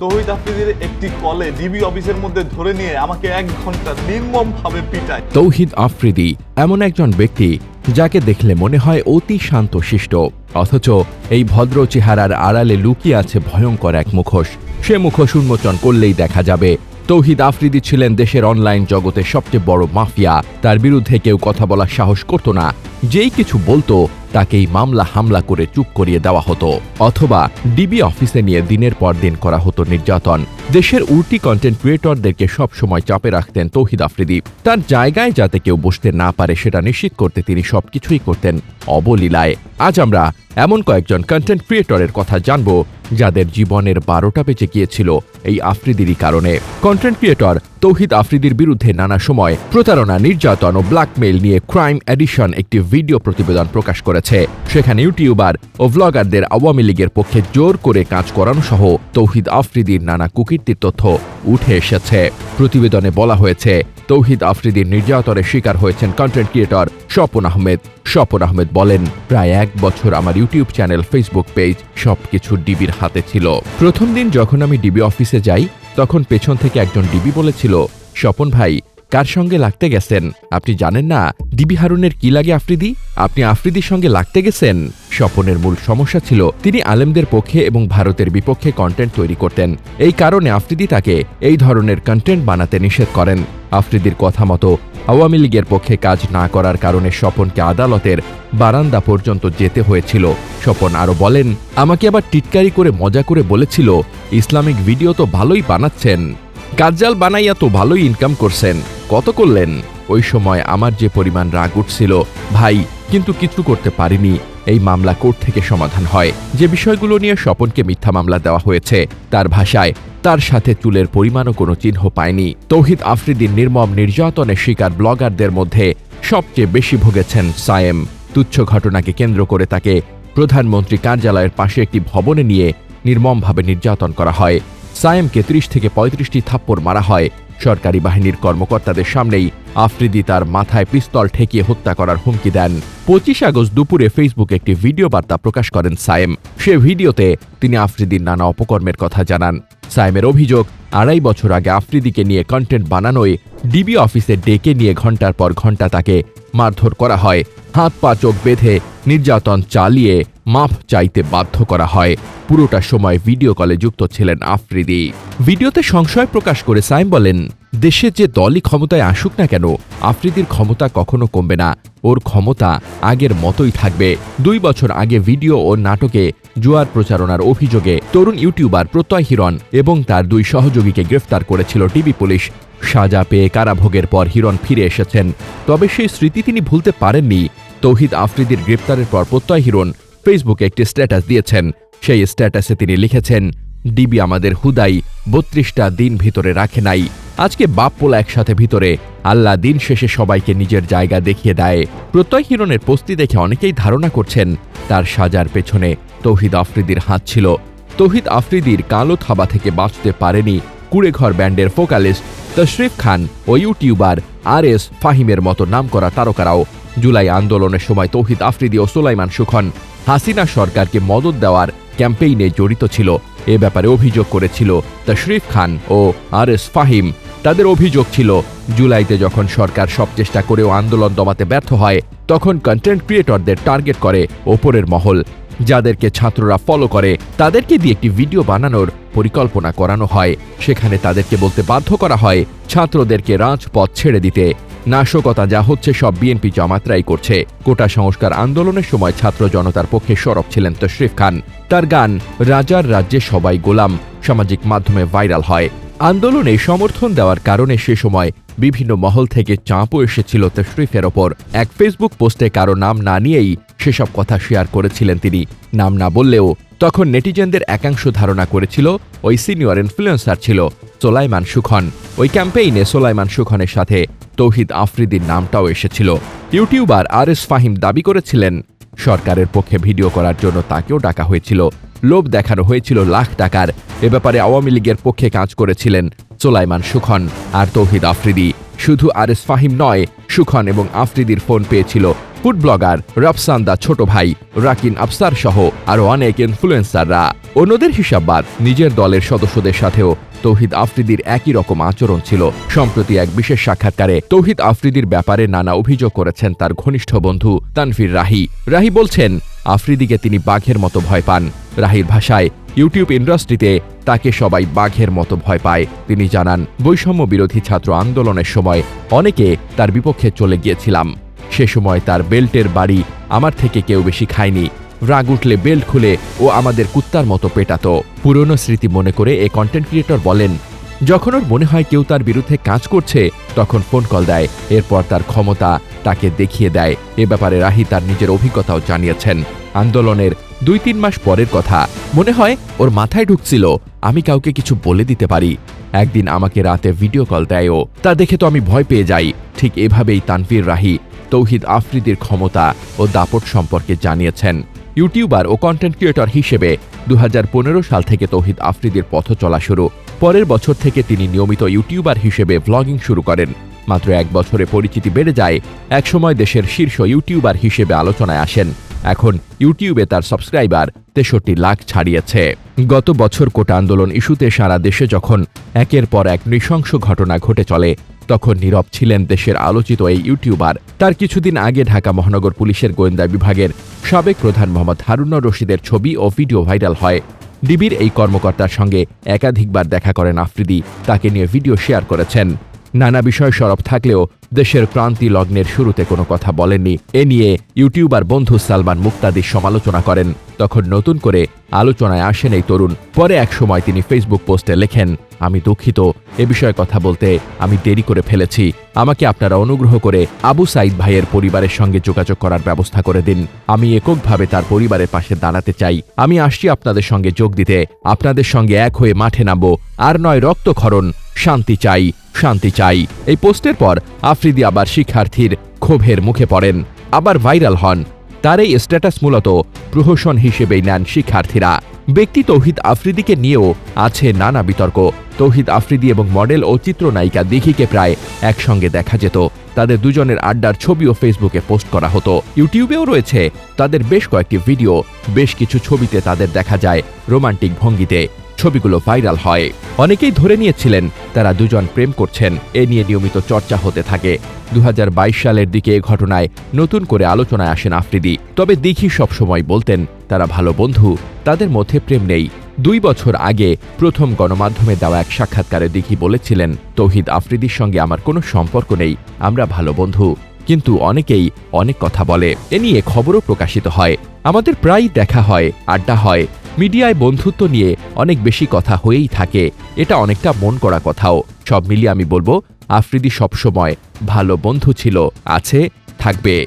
তহিদ আফ্রিদির একটি কলে ডিবি অফিসের মধ্যে ধরে নিয়ে আমাকে এক ঘণ্টা পিটায়। তৌহিদ আফ্রিদি এমন একজন ব্যক্তি যাকে দেখলে মনে হয় অতি অথচ এই ভদ্র চেহারার আড়ালে লুকিয়ে আছে ভয়ঙ্কর এক মুখোশ। সে মুখোশ উন্মোচন করলেই দেখা যাবে, তৌহিদ আফ্রিদি ছিলেন দেশের অনলাইন জগতের সবচেয়ে বড় মাফিয়া। তার বিরুদ্ধে কেউ কথা বলার সাহস করত না। যেই কিছু বলতো তাকেই মামলা হামলা করে চুপ করিয়ে দেওয়া হতো। অথবা ডিবি অফিসে নিয়ে দিনের পর দিন করা হতো নির্যাতন। দেশের উল্টি কন্টেন্ট ক্রিয়েটরদেরকে সবসময় চাপে রাখতেন তৌহিদ আফ্রিদি। তার জায়গায় যাতে কেউ বসতে না পারে সেটা নিশ্চিত করতে তিনি সবকিছুই করতেন অবলীলায়। আজ আমরা এমন কয়েকজন কন্টেন্ট ক্রিয়েটরের কথা জানব, যাদের জীবনের বারোটা বেঁচে গিয়েছিল এই আফ্রিদিরই কারণে। কন্টেন্ট ক্রিয়েটর তৌহিদ আফ্রিদির বিরুদ্ধে নানা সময় প্রতারণা, নির্যাতন ও ব্ল্যাকমেইল নিয়ে ক্রাইম এডিশন একটি ভিডিও প্রতিবেদন প্রকাশ করেছে। সেখানে ইউটিউবার ও ভ্লগারদের আওয়ামী লীগের পক্ষে জোর করে কাজ করানো সহ তৌহিদ আফ্রিদির নানা কুকীর্তির তথ্য উঠে এসেছে। প্রতিবেদনে বলা হয়েছে, তৌহিদ আফ্রিদির নির্যাতনের শিকার হয়েছেন কন্টেন্ট ক্রিয়েটর স্বপন আহমেদ। স্বপন আহমেদ বলেন, প্রায় এক বছর আমার ইউটিউব চ্যানেল ফেসবুক পেজ সবকিছু ডিবির হাতে ছিল। প্রথম দিন যখন আমি ডিবি অফিসে যাই, তখন পেছন থেকে একজন ডিবি বলেছিল, স্বপন ভাই, কার সঙ্গে লাগতে গেছেন? আপনি জানেন না, ডিবি হারুনের কি লাগে আফ্রিদি? আপনি আফ্রিদির সঙ্গে লাগতে গেছেন? স্বপনের মূল সমস্যা ছিল, তিনি আলেমদের পক্ষে এবং ভারতের বিপক্ষে কন্টেন্ট তৈরি করতেন। এই কারণে আফ্রিদি তাকে এই ধরনের কন্টেন্ট বানাতে নিষেধ করেন। আফ্রিদির কথা মতো, আওয়ামী লীগের পক্ষে কাজ না করার কারণে স্বপনকে আদালতের বারান্দা পর্যন্ত যেতে হয়েছিল। স্বপন আরও বলেন, আমাকে আবার টিটকারি করে মজা করে বলেছিল, ইসলামিক ভিডিও তো ভালোই বানাচ্ছেন। কাজ্জাল বানাইয়া তো ভালোই ইনকাম করছেন। কত করলেন? ওই সময় আমার যে পরিমাণ রাগ উঠছিল, ভাই কিন্তু কিছু করতে পারিনি। এই মামলা কোর্ট থেকে সমাধান হয়। যে বিষয়গুলো নিয়ে স্বপনকে মিথ্যা মামলা দেওয়া হয়েছে, তার ভাষায় তার সাথে চুলের পরিমাণও কোনো চিহ্ন পায়নি। তৌহিদ আফ্রিদির নির্মম নির্যাতনের শিকার ব্লগারদের মধ্যে সবচেয়ে বেশি ভুগেছেন সায়েম। তুচ্ছ ঘটনাকে কেন্দ্র করে তাকে প্রধানমন্ত্রী কার্যালয়ের পাশে একটি ভবনে নিয়ে নির্মমভাবে নির্যাতন করা হয়। সায়েমকে ত্রিশ থেকে পঁয়ত্রিশটি থাপ্পড় মারা হয়। সরকারি বাহিনীর কর্মকর্তাদের সামনেই আফ্রিদি তার মাথায় পিস্তল ঠেকিয়ে হত্যা করার হুমকি দেন। পঁচিশ আগস্ট দুপুরে ফেসবুকে একটি ভিডিও বার্তা প্রকাশ করেন সায়েম। সে ভিডিওতে তিনি আফ্রিদির নানা অপকর্মের কথা জানান। সায়েমের অভিযোগ, আড়াই বছর আগে আফ্রিদিকে নিয়ে কন্টেন্ট বানানোয় ডিবি অফিসে ডেকে নিয়ে ঘণ্টার পর ঘণ্টা তাকে মারধর করা হয়। হাত পা চোখ বেঁধে নির্যাতন চালিয়ে মাফ চাইতে বাধ্য করা হয়। পুরোটা সময় ভিডিও কলে যুক্ত ছিলেন আফ্রিদি। ভিডিওতে সংশয় প্রকাশ করে সাইম বলেন, দেশে যে দলই ক্ষমতায় আসুক না কেন, আফ্রিদির ক্ষমতা কখনো কমবে না। ওর ক্ষমতা আগের মতোই থাকবে। দুই বছর আগে ভিডিও ও নাটকে জুয়ার প্রচারণার অভিযোগে তরুণ ইউটিউবার প্রত্যয় হিরণ এবং তার দুই সহযোগীকে গ্রেফতার করেছিল টিভি পুলিশ। সাজা পেয়ে কারাভোগের পর হিরণ ফিরে এসেছেন। তবে সেই স্মৃতি তিনি ভুলতে পারেননি। তৌহিদ আফ্রিদির গ্রেপ্তারের পর প্রত্যয় হিরণ ফেসবুকে একটি স্ট্যাটাস দিয়েছেন। সেই স্ট্যাটাসে তিনি লিখেছেন, ডিবি আমাদের হুদাই বত্রিশটা দিন ভিতরে রাখে নাই। আজকে বাপ পোলা একসাথে ভিতরে। আল্লাহ দিন শেষে সবাইকে নিজের জায়গা দেখিয়ে দেয়। প্রত্যয় হিরণের পোস্তি দেখে অনেকেই ধারণা করছেন, তার সাজার পেছনে তৌহিদ আফ্রিদির হাত ছিল। তৌহিদ আফ্রিদির কালো থাবা থেকে বাঁচতে পারেনি। কুড়েঘর ব্যান্ডের ফোকালিস্ট তশরিফ খান ও ইউটিউবার আর এস ফাহিমের মতো নাম করা তারকারাও জুলাই আন্দোলনের সময় তৌহিদ আফ্রিদি ও সুলাইমান সুখন। হাসিনা সরকারকে মদত দেওয়ার ক্যাম্পেইনে জড়িত ছিল। এ ব্যাপারে অভিযোগ করেছিল তশরিফ খান ও আর এস ফাহিম। তাদের অভিযোগ ছিল, জুলাইতে যখন সরকার সব চেষ্টা করেও আন্দোলন দমাতে ব্যর্থ হয়, তখন কন্টেন্ট ক্রিয়েটরদের টার্গেট করে ওপরের মহল। যাদেরকে ছাত্ররা ফলো করে, তাদেরকে দিয়ে একটি ভিডিও বানানোর পরিকল্পনা করানো হয়। সেখানে তাদেরকে বলতে বাধ্য করা হয় ছাত্রদেরকে রাজপথ ছেড়ে দিতে। নাশকতা যা হচ্ছে সব বিএনপি জামাতরাই করছে। কোটা সংস্কার আন্দোলনের সময় ছাত্র জনতার পক্ষে সরব ছিলেন তশরিফ খান। তার গান, রাজার রাজ্যে সবাই গোলাম, সামাজিক মাধ্যমে ভাইরাল হয়। আন্দোলনে সমর্থন দেওয়ার কারণে সে সময় বিভিন্ন মহল থেকে চাপও এসেছিল তশরিফের ওপর। এক ফেসবুক পোস্টে কারও নাম না নিয়েই সেসব কথা শেয়ার করেছিলেন তিনি। নাম না বললেও তখন নেটিজেনদের একাংশ ধারণা করেছিল ওই সিনিয়র ইনফ্লুয়েন্সার ছিল সোলাইমান সুখন ওই ক্যাম্পেইনে সোলাইমান সুখনের সাথে তৌহিদ আফ্রিদির নামটাও এসেছিল। ইউটিউবার আর এস ফাহিম দাবি করেছিলেন, সরকারের পক্ষে ভিডিও করার জন্য তাকেও ডাকা হয়েছিল। লোভ দেখানো হয়েছিল লাখ টাকার। এ ব্যাপারে আওয়ামী লীগের পক্ষে কাজ করেছিলেন সোলাইমান সুখন আর তৌহিদ আফ্রিদি। শুধু আর এস ফাহিম নয় সুখন এবং আফ্রিদির ফোন পেয়েছিল ফুড ব্লগার রফসান্দা ছোট ভাই, রাকিন আফসার সহ আরও অনেক ইনফ্লুয়েন্সাররা অন্যদের হিসাববাদ নিজের দলের সদস্যদের সাথেও তৌহিদ আফ্রিদির একই রকম আচরণ ছিল। সম্প্রতি এক বিশেষ সাক্ষাৎকারে তৌহিদ আফ্রিদির ব্যাপারে নানা অভিযোগ করেছেন তার ঘনিষ্ঠ বন্ধু তানফির রাহি। রাহি বলছেন, আফ্রিদিকে তিনি বাঘের মতো ভয় পান। রাহির ভাষায়, ইউটিউব ইন্ডাস্ট্রিতে তাকে সবাই বাঘের মতো ভয় পায়। তিনি জানান, বৈষম্য বিরোধী ছাত্র আন্দোলনের সময় অনেকে তার বিপক্ষে চলে গিয়েছিলাম। সে সময় তার বেল্টের বাড়ি আমার থেকে কেউ বেশি খায়নি। রাগ উঠলে বেল্ট খুলে ও আমাদের কুত্তার মতো পেটাতো। পুরনো স্মৃতি মনে করে এ কন্টেন্ট ক্রিয়েটর বলেন, যখন ওর মনে হয় কেউ তার বিরুদ্ধে কাজ করছে, তখন ফোন কল দেয়, এরপর তার ক্ষমতা তাকে দেখিয়ে দেয়। এ ব্যাপারে রাহি তার নিজের অভিজ্ঞতাও জানিয়েছেন। আন্দোলনের দুই তিন মাস পরের কথা, মনে হয় ওর মাথায় ঢুকছিল, আমি কাউকে কিছু বলে দিতে পারি। একদিন আমাকে রাতে ভিডিও কল দেয় ও তা দেখে তো আমি ভয় পেয়ে যাই। ঠিক এভাবেই তানভীর, রাহি তৌহিদ আফ্রিদির ক্ষমতা ও দাপট সম্পর্কে জানিয়েছেন। ইউটিউবার ও কন্টেন্ট ক্রিয়েটর হিসেবে দু হাজার পনেরো সাল থেকে তৌহিদ আফ্রিদির পথ চলা শুরু। পরের বছর থেকে তিনি নিয়মিত ইউটিউবার হিসেবে ব্লগিং শুরু করেন। মাত্র এক বছরে পরিচিতি বেড়ে যায়, একসময় দেশের শীর্ষ ইউটিউবার হিসেবে আলোচনায় আসেন। এখন ইউটিউবে তার সাবস্ক্রাইবার তেষট্টি লাখ ছাড়িয়েছে। গত বছর কোটা আন্দোলন ইস্যুতে সারা দেশে যখন একের পর এক নৃশংস ঘটনা ঘটে চলে তখন নীরব ছিলেন দেশের আলোচিত এই ইউটিউবার। তার কিছুদিন আগে ঢাকা মহানগর পুলিশের গোয়েন্দা বিভাগের সাবেক প্রধান মোহাম্মদ হারুনুর রশিদের ছবি ও ভিডিও ভাইরাল হয়। ডিবির এই কর্মকর্তার সঙ্গে একাধিকবার দেখা করেন আফ্রিদি, তাকে নিয়ে ভিডিও শেয়ার করেছেন। নানা বিষয় সরব থাকলেও দেশের ক্রান্তি লগ্নের শুরুতে কোনো কথা বলেননি। এ নিয়ে ইউটিউবার বন্ধু সালমান মুক্তাদির সমালোচনা করেন। তখন নতুন করে আলোচনায় আসেন এই তরুণ। পরে এক সময় তিনি ফেসবুক পোস্টে লেখেন, আমি দুঃখিত, এ বিষয়ে কথা বলতে আমি দেরি করে ফেলেছি। আমাকে আপনারা অনুগ্রহ করে আবু সাইদ ভাইয়ের পরিবারের সঙ্গে যোগাযোগ করার ব্যবস্থা করে দিন। আমি এককভাবে তার পরিবারের পাশে দাঁড়াতে চাই। আমি আসছি আপনাদের সঙ্গে যোগ দিতে। আপনাদের সঙ্গে এক হয়ে মাঠে নামবো। আর নয় রক্তক্ষরণ, শান্তি চাই। শান্তি চাই। এই পোস্টের পর আফ্রিদি আবার শিক্ষার্থীর ক্ষোভের মুখে পড়েন। আবার ভাইরাল হন। তার এই স্ট্যাটাস মূলত প্রহসন হিসেবেই নেন শিক্ষার্থীরা। ব্যক্তি তৌহিদ আফ্রিদিকে নিয়েও আছে নানা বিতর্ক। তৌহিদ আফ্রিদি এবং মডেল ও চিত্রনায়িকা দিঘিকে প্রায় একসঙ্গে দেখা যেত। তাদের দুজনের আড্ডার ছবিও ফেসবুকে পোস্ট করা হতো। ইউটিউবেও রয়েছে তাদের বেশ কয়েকটি ভিডিও। বেশ কিছু ছবিতে তাদের দেখা যায় রোমান্টিক ভঙ্গিতে। ছবিগুলো ভাইরাল হয়। অনেকেই ধরে নিয়েছিলেন তারা দুজন প্রেম করছেন। এ নিয়ে নিয়মিত চর্চা হতে থাকে। দু হাজার বাইশ সালের দিকে এ ঘটনায় নতুন করে আলোচনায় আসেন আফ্রিদি। তবে দিঘি সবসময় বলতেন, তারা ভালো বন্ধু, তাদের মধ্যে প্রেম নেই। দুই বছর আগে প্রথম গণমাধ্যমে দেওয়া এক সাক্ষাৎকারে দিঘি বলেছিলেন, তৌহিদ আফ্রিদির সঙ্গে আমার কোনো সম্পর্ক নেই, আমরা ভালো বন্ধু। কিন্তু অনেকেই অনেক কথা বলে। এ নিয়ে খবরও প্রকাশিত হয়। আমাদের প্রায় দেখা হয়, আড্ডা হয় মিডিয়ায় বন্ধুত্ব নিয়ে অনেক বেশি কথা হয়েই থাকে। এটা অনেকটা মন করা কথাও। সব মিলিয়ে আমি বলব, আফ্রিদি সবসময় ভালো বন্ধু ছিল। আছে, থাকবে।